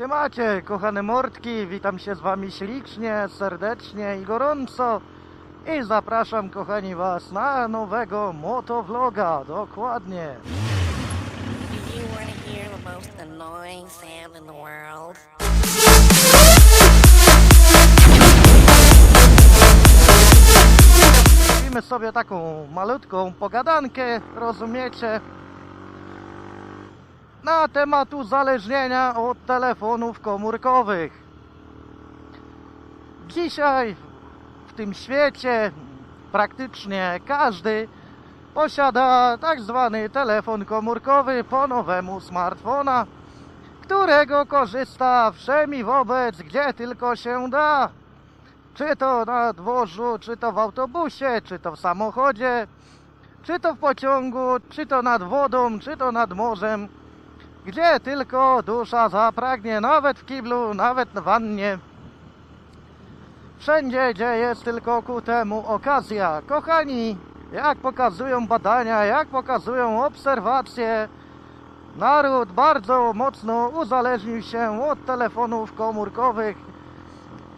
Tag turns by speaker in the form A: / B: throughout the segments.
A: Siemacie, kochane mordki, witam się z wami ślicznie, serdecznie i gorąco i zapraszam, kochani, was na nowego motovloga, dokładnie. Robimy sobie taką malutką pogadankę, rozumiecie? Na temat uzależnienia od telefonów komórkowych. Dzisiaj w tym świecie praktycznie każdy posiada tak zwany telefon komórkowy po nowemu smartfona, którego korzysta wszemi wobec, gdzie tylko się da. Czy to na dworzu, czy to w autobusie, czy to w samochodzie, czy to w pociągu, czy to nad wodą, czy to nad morzem. Gdzie tylko dusza zapragnie, nawet w kiblu, nawet w wannie. Wszędzie, gdzie jest tylko ku temu okazja. Kochani, jak pokazują badania, jak pokazują obserwacje, naród bardzo mocno uzależnił się od telefonów komórkowych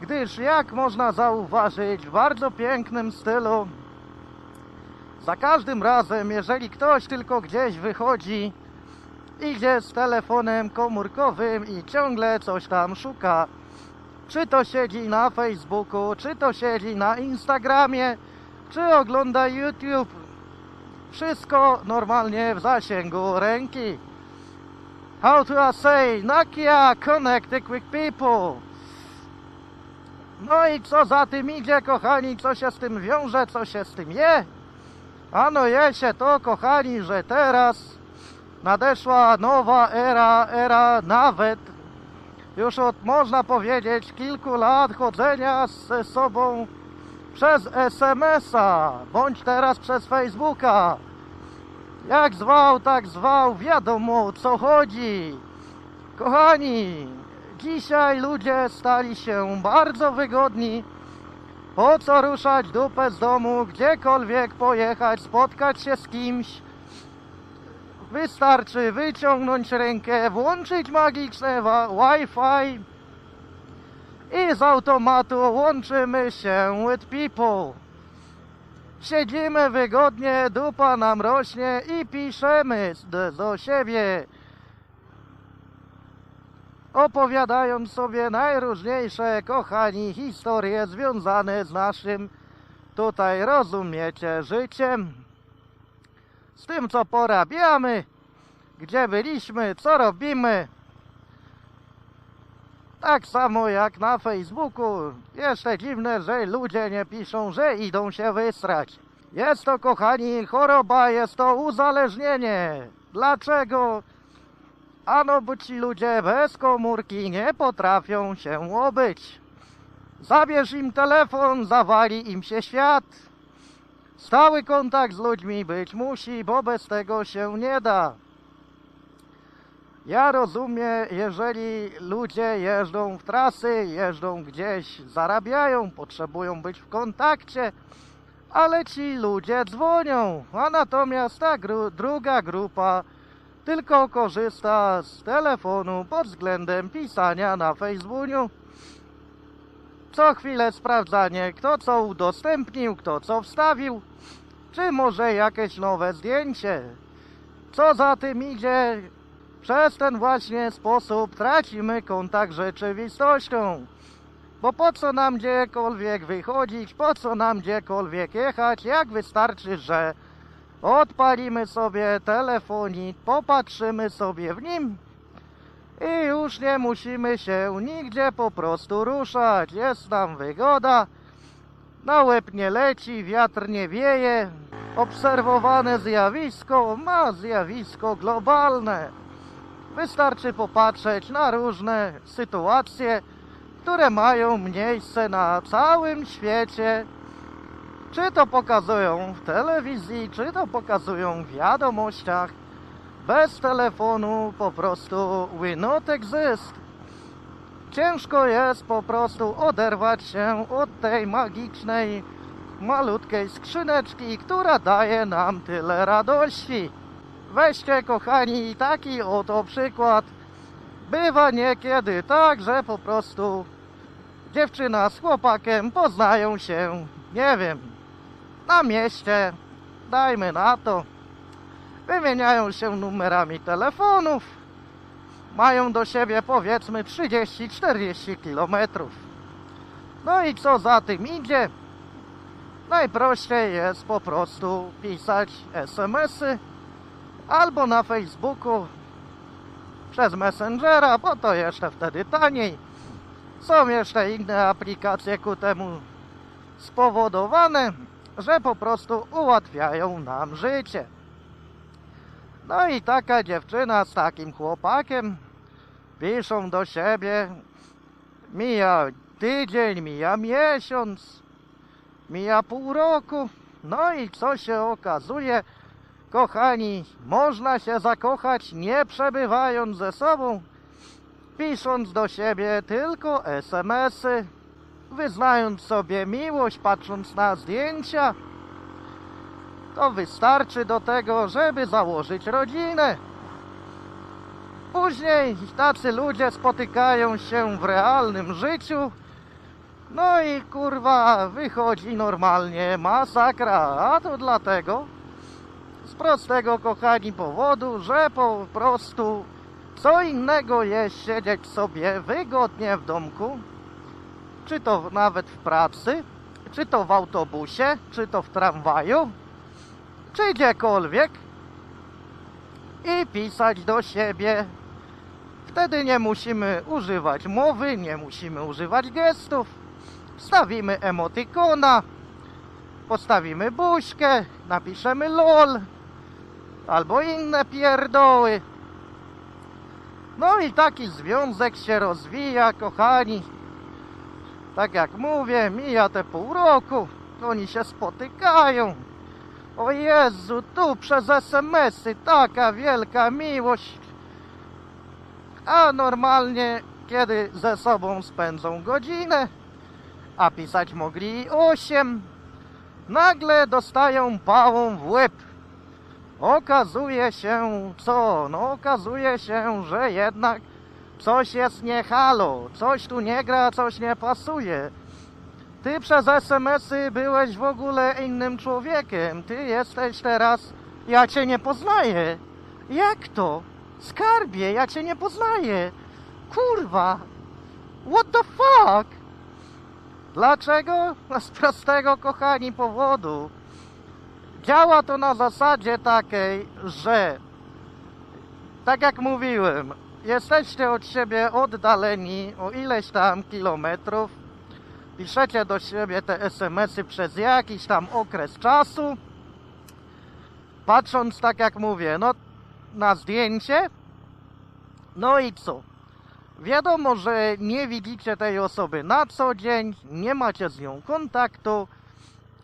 A: gdyż jak można zauważyć w bardzo pięknym stylu za każdym razem, jeżeli ktoś tylko gdzieś wychodzi, idzie z telefonem komórkowym i ciągle coś tam szuka. Czy to siedzi na Facebooku, czy to siedzi na Instagramie, czy ogląda YouTube. Wszystko normalnie w zasięgu ręki. How to I say, Nokia connected with people. No i co za tym idzie, kochani, co się z tym wiąże, co się z tym je? Ano je się to, kochani, że teraz nadeszła nowa era, era nawet już od, można powiedzieć, kilku lat chodzenia ze sobą przez SMS-a, bądź teraz przez Facebooka. Jak zwał, tak zwał, wiadomo o co chodzi. Kochani, Dzisiaj ludzie stali się bardzo wygodni. Po co ruszać dupę z domu, gdziekolwiek pojechać, spotkać się z kimś? Wystarczy wyciągnąć rękę, włączyć magiczne Wi-Fi i z automatu łączymy się with people. Siedzimy wygodnie, dupa nam rośnie i piszemy do siebie opowiadając sobie najróżniejsze, kochani, historie związane z naszym tutaj, rozumiecie, życiem. Z tym, co porabiamy, gdzie byliśmy, co robimy. Tak samo jak na Facebooku. Jeszcze dziwne, że ludzie nie piszą, że idą się wysrać. Jest to, kochani, choroba, jest to uzależnienie. Dlaczego? Ano, bo ci ludzie bez komórki nie potrafią się obyć. Zabierz im telefon, zawali im się świat. Stały kontakt z ludźmi być musi, bo bez tego się nie da. Ja rozumiem, jeżeli ludzie jeżdżą w trasy, jeżdżą gdzieś, zarabiają, potrzebują być w kontakcie, ale ci ludzie dzwonią, a natomiast ta gru druga grupa tylko korzysta z telefonu pod względem pisania na Facebooku. Co chwilę sprawdzanie, kto co udostępnił, kto co wstawił, czy może jakieś nowe zdjęcie. Co za tym idzie, przez ten właśnie sposób tracimy kontakt z rzeczywistością. Bo po co nam gdziekolwiek wychodzić, po co nam gdziekolwiek jechać, jak wystarczy, że Odpalimy sobie telefonik, popatrzymy sobie w nim i już nie musimy się nigdzie po prostu ruszać. Jest nam wygoda, na łeb nie leci, wiatr nie wieje. Obserwowane zjawisko ma zjawisko globalne. Wystarczy popatrzeć na różne sytuacje, które mają miejsce na całym świecie. Czy to pokazują w telewizji, czy to pokazują w wiadomościach. Bez telefonu po prostu we not exist. Ciężko jest po prostu oderwać się od tej magicznej, malutkiej skrzyneczki, która daje nam tyle radości. Weźcie, kochani, taki oto przykład. bywa niekiedy tak, że po prostu dziewczyna z chłopakiem poznają się, nie wiem, na mieście, dajmy na to, wymieniają się numerami telefonów, mają do siebie powiedzmy 30-40 kilometrów. No i co za tym idzie? Najprościej jest po prostu pisać SMS-y albo na Facebooku przez Messengera, bo to jeszcze wtedy taniej. Są jeszcze inne aplikacje ku temu spowodowane, że po prostu ułatwiają nam życie. No i taka dziewczyna z takim chłopakiem piszą do siebie, mija tydzień, mija miesiąc, mija pół roku, no i co się okazuje, kochani, można się zakochać nie przebywając ze sobą, pisząc do siebie tylko SMS-y, wyznając sobie miłość, patrząc na zdjęcia. To wystarczy do tego, żeby założyć rodzinę. Później tacy ludzie spotykają się w realnym życiu. No i kurwa, wychodzi normalnie masakra. A to dlatego, z prostego kochani powodu, że po prostu co innego jest siedzieć sobie wygodnie w domku, czy to nawet w pracy, czy to w autobusie, czy to w tramwaju, czy gdziekolwiek i pisać do siebie. Wtedy nie musimy używać mowy, nie musimy używać gestów. Wstawimy emotykona, postawimy buźkę, napiszemy lol albo inne pierdoły. No i taki związek się rozwija, kochani. Tak jak mówię, mija te pół roku, oni się spotykają. O Jezu, tu przez SMS-y taka wielka miłość. A normalnie, kiedy ze sobą spędzą godzinę, a pisać mogli osiem, nagle dostają pałą w łeb. Okazuje się, co? No okazuje się, że jednak coś jest nie halo, coś tu nie gra, coś nie pasuje. Ty przez SMS-y byłeś w ogóle innym człowiekiem. Ty jesteś teraz. Ja cię nie poznaję. Jak to? Skarbie, ja cię nie poznaję. Kurwa. What the fuck? Dlaczego? Z prostego, kochani, powodu. Działa to na zasadzie takiej, że tak jak mówiłem, jesteście od siebie oddaleni o ileś tam kilometrów, piszecie do siebie te SMS-y przez jakiś tam okres czasu, patrząc tak jak mówię, no na zdjęcie, no i co? Wiadomo, że nie widzicie tej osoby na co dzień, nie macie z nią kontaktu,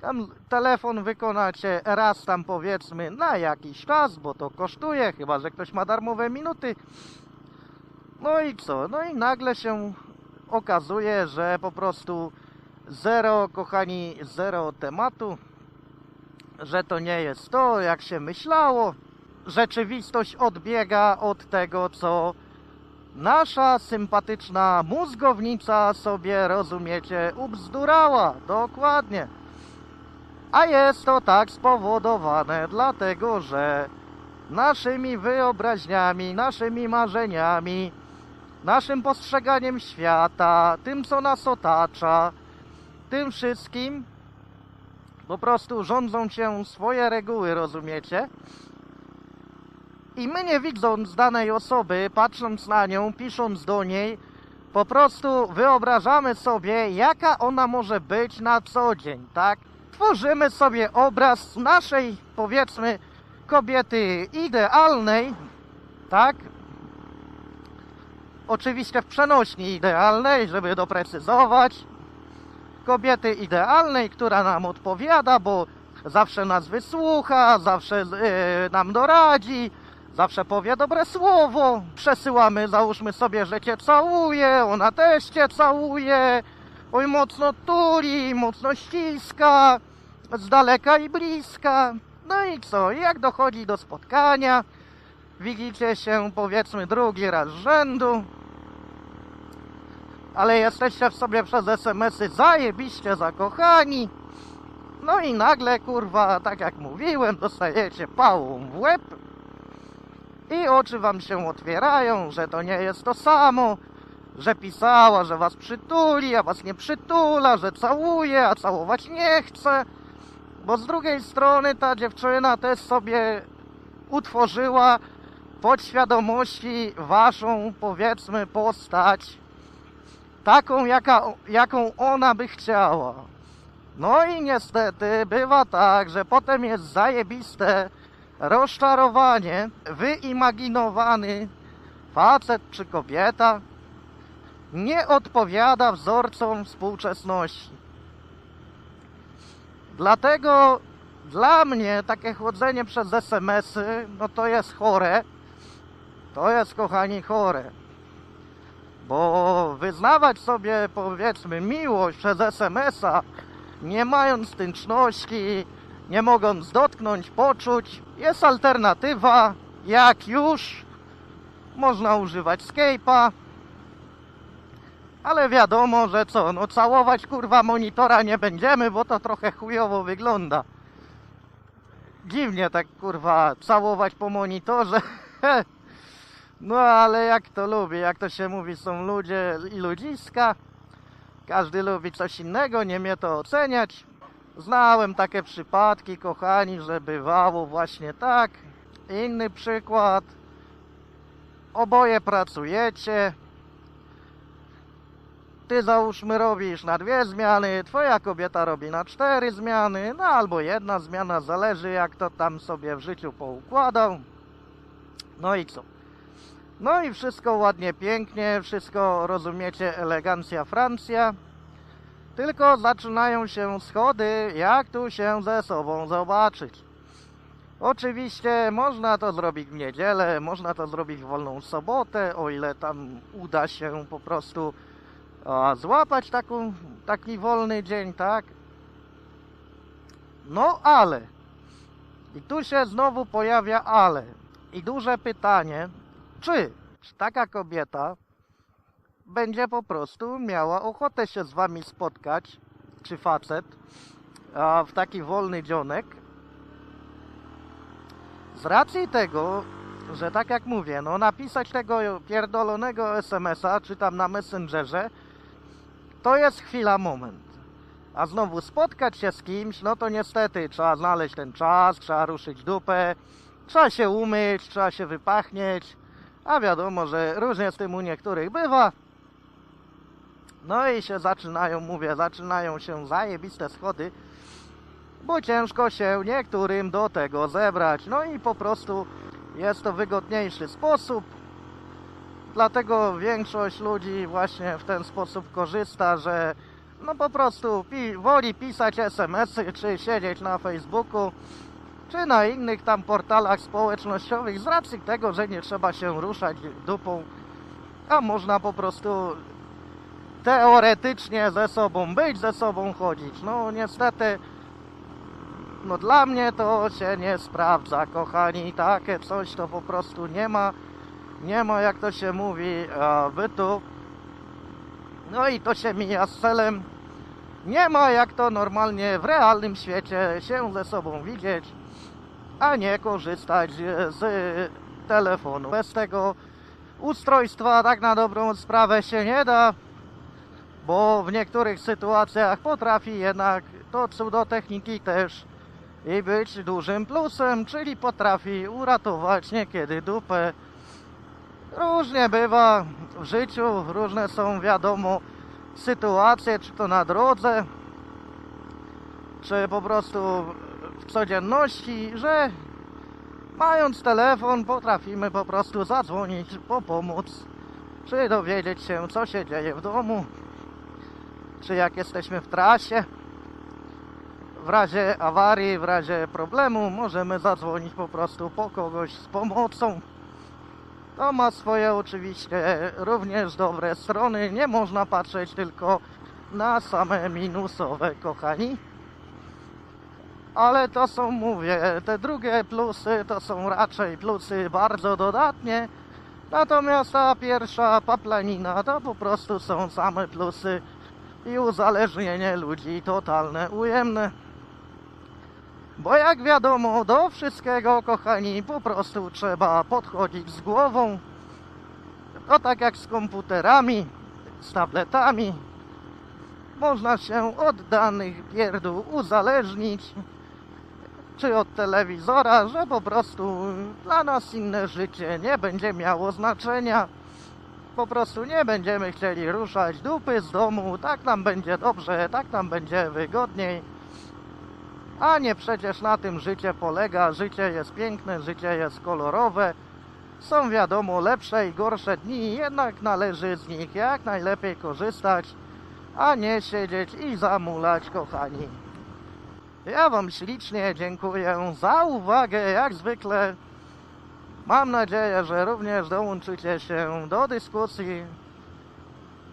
A: tam telefon wykonacie raz tam powiedzmy na jakiś czas, bo to kosztuje, chyba że ktoś ma darmowe minuty. No i co? No i nagle się okazuje, że po prostu zero, kochani, zero tematu, że to nie jest to, jak się myślało. Rzeczywistość odbiega od tego, co nasza sympatyczna mózgownica sobie, rozumiecie, ubzdurała. Dokładnie. A jest to tak spowodowane dlatego, że naszymi wyobraźniami, naszymi marzeniami, naszym postrzeganiem świata, tym co nas otacza, tym wszystkim po prostu rządzą się swoje reguły, rozumiecie? I my nie widząc danej osoby, patrząc na nią, pisząc do niej, po prostu wyobrażamy sobie, jaka ona może być na co dzień, tak? Tworzymy sobie obraz naszej, powiedzmy, kobiety idealnej, tak? Oczywiście w przenośni idealnej, żeby doprecyzować. Kobiety idealnej, która nam odpowiada, bo zawsze nas wysłucha, zawsze e, nam doradzi, zawsze powie dobre słowo. Przesyłamy, załóżmy sobie, że cię całuje, ona też cię całuje. Oj, mocno tuli, mocno ściska, z daleka i bliska. No i co? Jak dochodzi do spotkania, widzicie się powiedzmy drugi raz rzędu, ale jesteście w sobie przez SMS-y zajebiście zakochani. No i nagle, kurwa, tak jak mówiłem, dostajecie pałą w łeb i oczy wam się otwierają, że to nie jest to samo, że pisała, że was przytuli, a was nie przytula, że całuje, a całować nie chce. Bo z drugiej strony ta dziewczyna też sobie utworzyła podświadomości waszą, powiedzmy, postać, taką, jaka, jaką ona by chciała. No i niestety bywa tak, że potem jest zajebiste rozczarowanie, wyimaginowany facet czy kobieta nie odpowiada wzorcom współczesności. Dlatego dla mnie takie chodzenie przez SMS-y, no to jest chore. To jest, kochani, chore. Bo wyznawać sobie, powiedzmy, miłość przez SMS-a, nie mając styczności, nie mogąc dotknąć, poczuć, jest alternatywa. Jak już, można używać Skype'a. Ale wiadomo, że co, no całować kurwa monitora nie będziemy, bo to trochę chujowo wygląda. Dziwnie tak kurwa całować po monitorze. No ale jak to lubię, jak to się mówi, są ludzie i ludziska. Każdy lubi coś innego, nie mnie to oceniać. Znałem takie przypadki, kochani, że bywało właśnie tak. Inny przykład. Oboje pracujecie. Ty załóżmy robisz na dwie zmiany, twoja kobieta robi na cztery zmiany, no albo jedna zmiana, zależy jak to tam sobie w życiu poukładał. No i co? No i wszystko ładnie, pięknie, wszystko rozumiecie, elegancja Francja. Tylko zaczynają się schody, jak tu się ze sobą zobaczyć. Oczywiście można to zrobić w niedzielę, można to zrobić w wolną sobotę, o ile tam uda się po prostu a, złapać taką, taki wolny dzień, tak? No ale, i tu się znowu pojawia ale. I duże pytanie, czy, taka kobieta będzie po prostu miała ochotę się z wami spotkać, czy facet, w taki wolny dzionek, z racji tego, że tak jak mówię, no napisać tego pierdolonego SMS-a, czy tam na Messengerze, to jest chwila, moment. A znowu spotkać się z kimś, no to niestety trzeba znaleźć ten czas, trzeba ruszyć dupę, trzeba się umyć, trzeba się wypachnieć, a wiadomo, że różnie z tym u niektórych bywa. No i się zaczynają, mówię, zaczynają się zajebiste schody, bo ciężko się niektórym do tego zebrać. No i po prostu jest to wygodniejszy sposób. Dlatego większość ludzi właśnie w ten sposób korzysta, że no po prostu pi woli pisać SMS-y, czy siedzieć na Facebooku, czy na innych tam portalach społecznościowych z racji tego, że nie trzeba się ruszać dupą, a można po prostu teoretycznie ze sobą być, ze sobą chodzić. No niestety, no dla mnie to się nie sprawdza, kochani. Takie coś to po prostu nie ma, nie ma jak to się mówi, bytu. No i to się mija z celem. Nie ma jak to normalnie w realnym świecie się ze sobą widzieć, a nie korzystać z telefonu. Bez tego ustrojstwa tak na dobrą sprawę się nie da bo w niektórych sytuacjach potrafi jednak to cudo techniki też i być dużym plusem, czyli potrafi uratować niekiedy dupę. Różnie bywa w życiu, różne są wiadomo sytuacje, czy to na drodze, czy po prostu w codzienności, że mając telefon potrafimy po prostu zadzwonić po pomoc, czy dowiedzieć się co się dzieje w domu czy jak jesteśmy w trasie. W razie awarii, w razie problemu możemy zadzwonić po prostu po kogoś z pomocą. To ma swoje oczywiście również dobre strony. Nie można patrzeć tylko na same minusowe, kochani. Ale to są, mówię, te drugie plusy to są raczej plusy bardzo dodatnie, Natomiast ta pierwsza paplanina to po prostu są same plusy i uzależnienie ludzi totalne, ujemne. Bo jak wiadomo, do wszystkiego, kochani, po prostu trzeba podchodzić z głową. To tak jak z komputerami, z tabletami. Można się od danych pierdół uzależnić, czy od telewizora, że po prostu dla nas inne życie nie będzie miało znaczenia. Po prostu nie będziemy chcieli ruszać dupy z domu, tak nam będzie dobrze, tak nam będzie wygodniej. A nie przecież na tym życie polega. Życie jest piękne, życie jest kolorowe. Są wiadomo lepsze i gorsze dni, jednak należy z nich jak najlepiej korzystać, a nie siedzieć i zamulać, kochani. Ja Wam ślicznie dziękuję za uwagę, jak zwykle. Mam nadzieję, że również dołączycie się do dyskusji.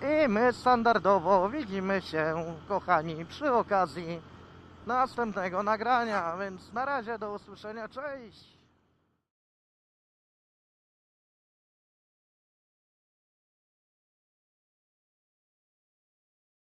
A: I my standardowo widzimy się, kochani, przy okazji następnego nagrania. Więc na razie do usłyszenia, cześć!